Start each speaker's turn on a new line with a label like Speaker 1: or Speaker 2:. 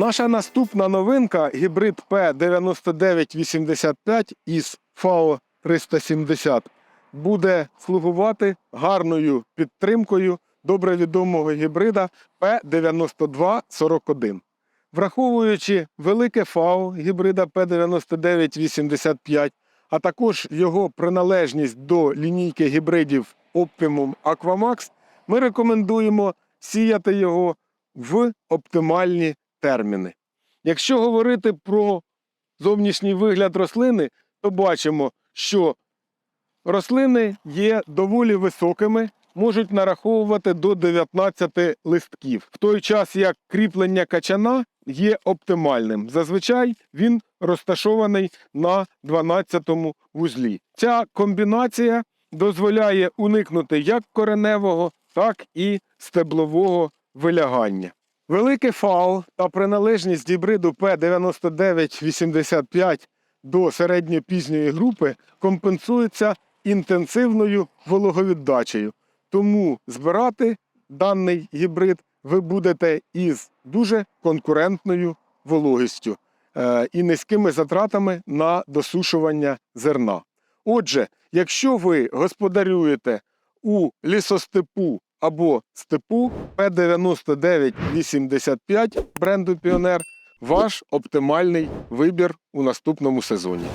Speaker 1: Наша наступна новинка гібрид P9985 із FAO 370 буде слугувати гарною підтримкою добре відомого гібрида P9241. Враховуючи велике ФАО гібрида P9985, а також його приналежність до лінійки гібридів Optimum Aquamax, ми рекомендуємо сіяти його в оптимальні терміни. Якщо говорити про зовнішній вигляд рослини, то бачимо, що рослини є доволі високими, можуть нараховувати до 19 листків, в той час як кріплення качана є оптимальним. Зазвичай він розташований на 12 вузлі. Ця комбінація дозволяє уникнути як кореневого, так і стеблового вилягання. Велике ФАО та приналежність гібриду P9985 до середньопізньої групи компенсується інтенсивною вологовіддачею. Тому збирати даний гібрид ви будете із дуже конкурентною вологістю е, і низькими затратами на досушування зерна. Отже, якщо ви господарюєте у лісостепу або степу P9985 бренду Піонер, ваш оптимальний вибір у наступному сезоні.